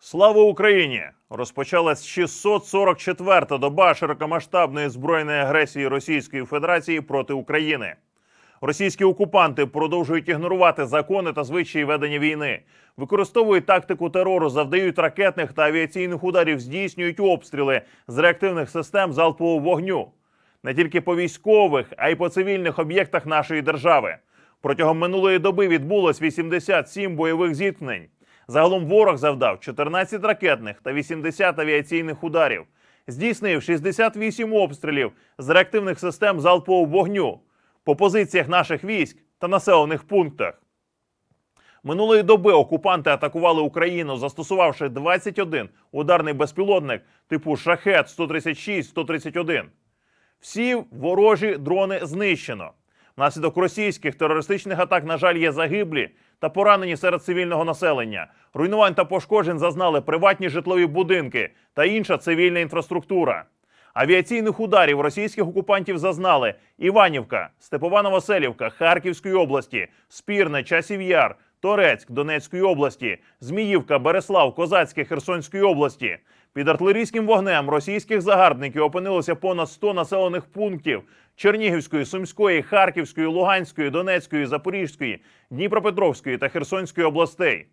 Слава Україні! Розпочалась 644-та доба широкомасштабної збройної агресії Російської Федерації проти України. Російські окупанти продовжують ігнорувати закони та звичаї ведення війни, використовують тактику терору, завдають ракетних та авіаційних ударів, здійснюють обстріли з реактивних систем залпового вогню не тільки по військових, а й по цивільних об'єктах нашої держави. Протягом минулої доби відбулось 87 бойових зіткнень. Загалом ворог завдав 14 ракетних та 80 авіаційних ударів, здійснив 68 обстрілів з реактивних систем залпового вогню по позиціях наших військ та населених пунктах. Минулої доби окупанти атакували Україну, застосувавши 21 ударний безпілотник типу Шахет 136-131. Всі ворожі дрони знищено. Внаслідок російських терористичних атак, на жаль, є загиблі та поранені серед цивільного населення. Руйнувань та пошкоджень зазнали приватні житлові будинки та інша цивільна інфраструктура. Авіаційних ударів російських окупантів зазнали Іванівка, Степова Новоселівка Харківської області, Спірне, Часів Яр, Торецьк Донецької області, Зміївка, Береслав, Козацьке Херсонської області. Під артилерійським вогнем російських загарбників опинилося понад 100 населених пунктів Чернігівської, Сумської, Харківської, Луганської, Донецької, Запорізької, Дніпропетровської та Херсонської областей.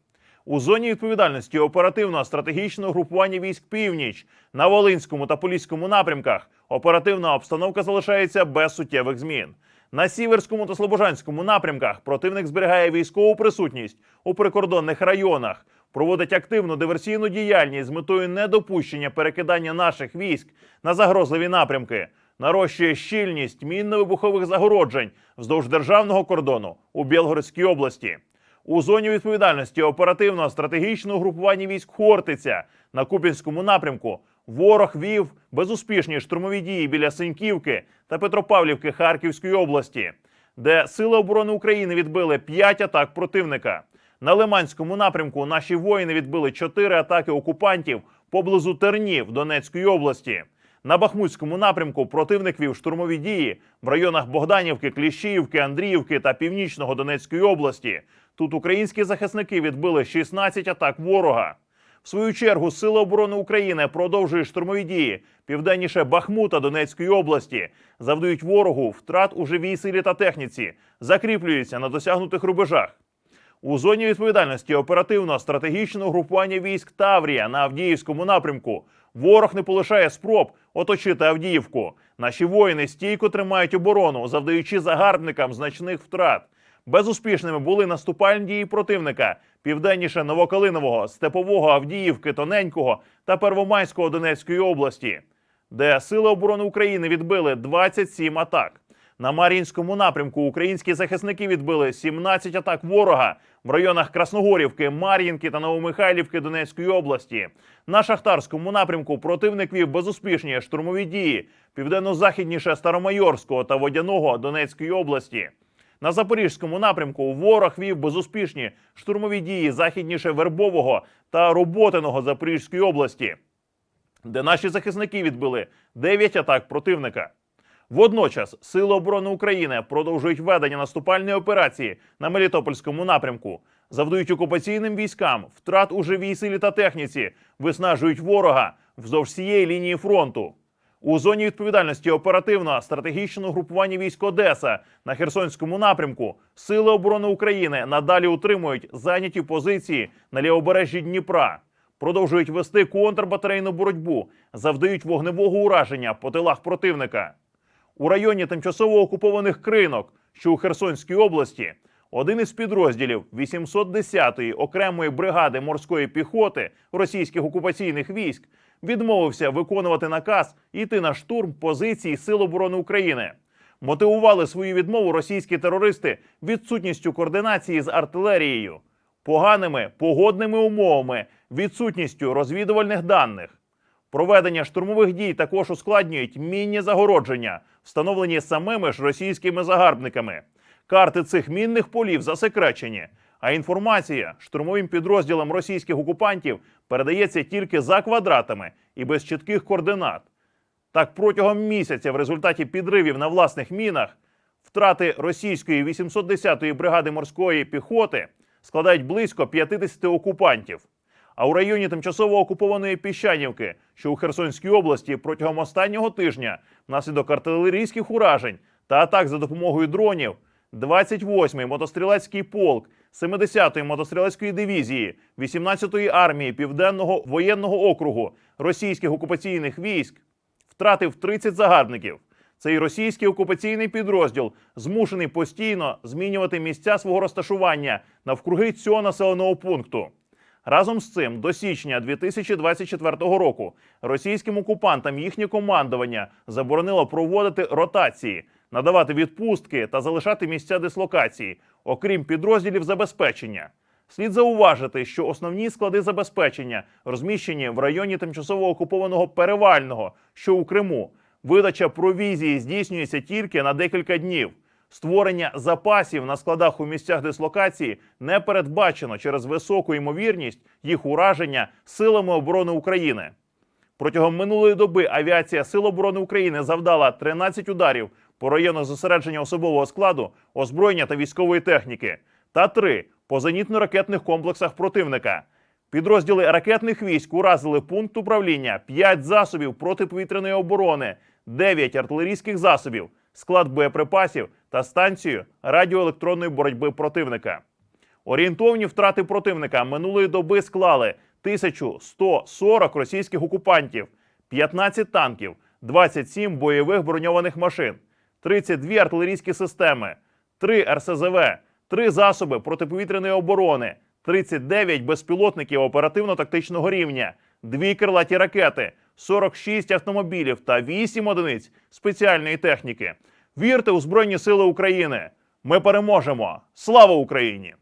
У зоні відповідальності оперативного стратегічного групування військ Північ на Волинському та Поліському напрямках оперативна обстановка залишається без суттєвих змін. На Сіверському та Слобожанському напрямках противник зберігає військову присутність у прикордонних районах, проводить активну диверсійну діяльність з метою недопущення перекидання наших військ на загрозливі напрямки, нарощує щільність мінно-вибухових загороджень вздовж державного кордону у Білгородській області. У зоні відповідальності оперативного стратегічного групування військ Хортиця на Купінському напрямку ворог вів безуспішні штурмові дії біля Синьківки та Петропавлівки Харківської області, де Сили оборони України відбили 5 атак противника. На Лиманському напрямку наші воїни відбили 4 атаки окупантів поблизу Тернів Донецької області. На Бахмутському напрямку противник вів штурмові дії в районах Богданівки, Кліщіївки, Андріївки та Північного Донецької області. Тут українські захисники відбили 16 атак ворога. В свою чергу Сили оборони України продовжують штурмові дії південніше Бахмута Донецької області, завдають ворогу втрат у живій силі та техніці, закріплюються на досягнутих рубежах. У зоні відповідальності оперативного стратегічного групування військ Таврія на Авдіївському напрямку ворог не полишає спроб оточити Авдіївку. Наші воїни стійко тримають оборону, завдаючи загарбникам значних втрат. Безуспішними були наступальні дії противника південніше Новокалинового, Степового, Авдіївки, Тоненького та Первомайського Донецької області, де Сили оборони України відбили 27 атак. На Мар'їнському напрямку українські захисники відбили 17 атак ворога в районах Красногорівки, Мар'їнки та Новомихайлівки Донецької області. На Шахтарському напрямку противник вів безуспішні штурмові дії південно-західніше Старомайорського та Водяного Донецької області. На запорізькому напрямку ворог вів безуспішні штурмові дії західніше Вербового та Роботиного Запорізької області, де наші захисники відбили 9 атак противника. Водночас Сили оборони України продовжують ведення наступальної операції на Мелітопольському напрямку, завдають окупаційним військам втрат у живій силі та техніці, виснажують ворога вздовж всієї лінії фронту. У зоні відповідальності оперативного стратегічного групування військ Одеса на Херсонському напрямку Сили оборони України надалі утримують зайняті позиції на лівобережжі Дніпра, продовжують вести контрбатарейну боротьбу, завдають вогневого ураження по тилах противника. У районі тимчасово окупованих кринок, що у Херсонській області, один із підрозділів 810-ї окремої бригади морської піхоти російських окупаційних військ відмовився виконувати наказ йти на штурм позицій Сил оборони України. Мотивували свою відмову російські терористи відсутністю координації з артилерією, поганими погодними умовами, відсутністю розвідувальних даних. Проведення штурмових дій також ускладнюють мінні загородження, встановлені самими ж російськими загарбниками. Карти цих мінних полів засекречені, а інформація штурмовим підрозділам російських окупантів передається тільки за квадратами і без чітких координат. Так, протягом місяця, в результаті підривів на власних мінах, втрати російської 810-ї бригади морської піхоти складають близько 50 окупантів. А у районі тимчасово окупованої Піщанівки, що у Херсонській області протягом останнього тижня, внаслідок артилерійських уражень та атак за допомогою дронів, 28-й мотострілецький полк 70-ї мотострілецької дивізії 18-ї армії Південного воєнного округу російських окупаційних військ втратив 30 загарбників. Цей російський окупаційний підрозділ змушений постійно змінювати місця свого розташування навкруги цього населеного пункту. Разом з цим, до січня 2024 року російським окупантам їхнє командування заборонило проводити ротації, надавати відпустки та залишати місця дислокації, окрім підрозділів забезпечення. Слід зауважити, що основні склади забезпечення розміщені в районі тимчасово окупованого Перевального, що у Криму. Видача провізії здійснюється тільки на декілька днів. Створення запасів на складах у місцях дислокації не передбачено через високу ймовірність їх ураження силами оборони України. Протягом минулої доби авіація Сил оборони України завдала 13 ударів по районах зосередження особового складу, озброєння та військової техніки, та 3 по зенітно-ракетних комплексах противника. Підрозділи ракетних військ уразили пункт управління, 5 засобів протиповітряної оборони, 9 артилерійських засобів, склад боєприпасів та станцію радіоелектронної боротьби противника. Орієнтовні втрати противника минулої доби склали 1140 російських окупантів, 15 танків, 27 бойових броньованих машин, 32 артилерійські системи, 3 РСЗВ, 3 засоби протиповітряної оборони, 39 безпілотників оперативно-тактичного рівня, 2 крилаті ракети, 46 автомобілів та 8 одиниць спеціальної техніки. Вірте у Збройні Сили України! Ми переможемо! Слава Україні!